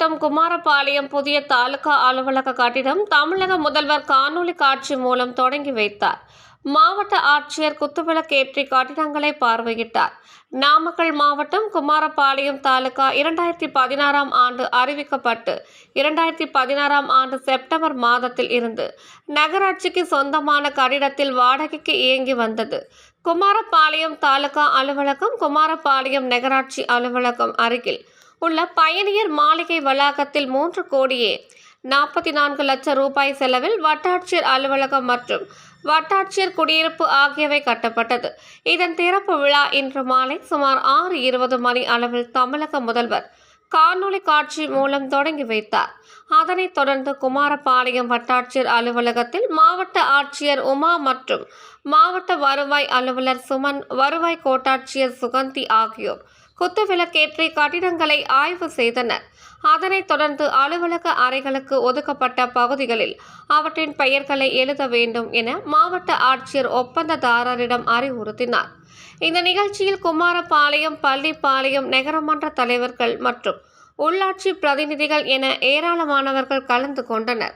குமாரபாளையம் புதிய தாலுகா அலுவலக கட்டிடம் தமிழக முதல்வர் காணொலி காட்சி மூலம் தொடங்கி வைத்தார். மாவட்ட ஆட்சியர் குத்துவிளக்கேற்றி கட்டிடங்களை பார்வையிட்டார். நாமக்கல் மாவட்டம் குமாரபாளையம் தாலுகா இரண்டாயிரத்தி பதினாறாம் ஆண்டு அறிவிக்கப்பட்டு இரண்டாயிரத்தி பதினாறாம் ஆண்டு செப்டம்பர் மாதத்தில் இருந்து நகராட்சிக்கு சொந்தமான கட்டிடத்தில் வாடகைக்கு இயங்கி வந்தது. குமாரபாளையம் தாலுகா அலுவலகம் குமாரபாளையம் நகராட்சி அலுவலகம் அருகில் உள்ள பயணியர் மாளிகை வளாகத்தில் மூன்று கோடியே நாற்பத்தி நான்கு லட்சம் ரூபாய் செலவில் வட்டாட்சியர் அலுவலகம் மற்றும் வட்டாட்சியர் குடியிருப்பு ஆகியவை கட்டப்பட்டது. இதன் திறப்பு விழா இன்று மாலை சுமார் ஆறு இருபது மணி அளவில் தமிழக முதல்வர் காணொலி காட்சி மூலம் தொடங்கி வைத்தார். அதனைத் தொடர்ந்து குமாரபாளையம் வட்டாட்சியர் அலுவலகத்தில் மாவட்ட ஆட்சியர் உமா மற்றும் மாவட்ட வருவாய் அலுவலர் சுமன் வருவாய் கோட்டாட்சியர் சுகந்தி ஆகியோர் குத்துவிளக்கேற்றி கட்டிடங்களை ஆய்வு செய்தனர். அதனைத் தொடர்ந்து அலுவலக அறைகளுக்கு ஒதுக்கப்பட்ட பகுதிகளில் அவற்றின் பெயர்களை எழுத வேண்டும் என மாவட்ட ஆட்சியர் ஒப்பந்ததாரரிடம் அறிவுறுத்தினார். இந்த நிகழ்ச்சியில் குமாரபாளையம் பள்ளிப்பாளையம் நகரமன்ற தலைவர்கள் மற்றும் உள்ளாட்சி பிரதிநிதிகள் என ஏராளமானவர்கள் கலந்து கொண்டனர்.